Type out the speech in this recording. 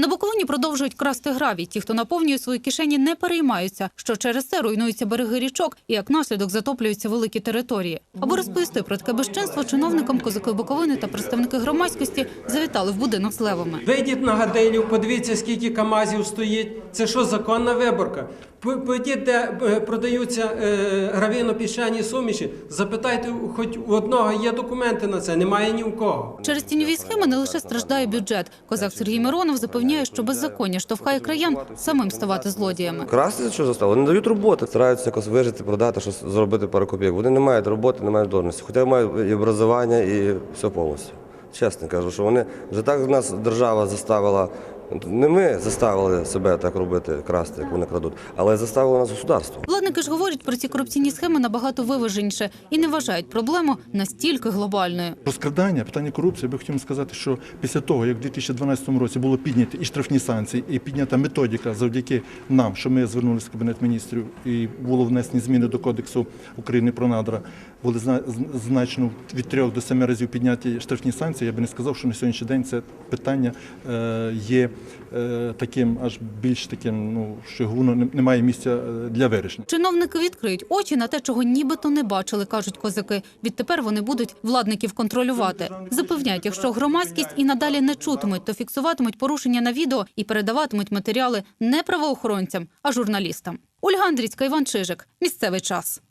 На Буковині продовжують красти гравій. Ті, хто наповнює свої кишені, не переймаються, що через це руйнуються береги річок і як наслідок затоплюються великі території. Аби розповісти про таке безчинство, чиновникам козаки Буковини та представники громадськості завітали в будинок з левами. Вийдіть на Гадилів, подивіться, скільки КАМАЗів стоїть. Це що, законна виборка? Пойдіть, де е, продаються е, гравійно-піщані суміші, запитайте, хоч у одного є документи на це, немає ні у кого. Через тіньові схеми не лише страждає бюджет. Козак Сергій Миронов запевняє, що беззаконня штовхає краян самим ставати злодіями. Красти за що заставили? Вони не дають роботи, стараються якось вижити, продати, щось зробити пару копійок. Вони не мають роботи, не мають дурності. Хоча мають і образування, і все повністю. Чесно кажу, що вони вже так нас держава заставила. Не ми заставили себе так робити, красти, як вони крадуть, але заставило нас государство. Владники ж говорять про ці корупційні схеми набагато виваженіше і не вважають проблему настільки глобальною. Розкрадання, питання корупції, я би хотів сказати, що після того, як в 2012 році було підняті і штрафні санкції, і піднята методика завдяки нам, що ми звернулися в Кабінет міністрів, і було внесені зміни до Кодексу України про надра, були зна- значно від трьох до семи разів підняті штрафні санкції. Я би не сказав, що на сьогоднішній день це питання е, є е, таким, аж більш таким, ну що воно не- не місця е, для вирішення. Чиновники відкриють очі на те, чого нібито не бачили, кажуть козаки. Відтепер вони будуть владників контролювати. Запевняють, якщо громадськість і надалі не чутимуть, то фіксуватимуть порушення на відео і передаватимуть матеріали не правоохоронцям, а журналістам. Ольга Андрійська, Іван Чижик. Місцевий час.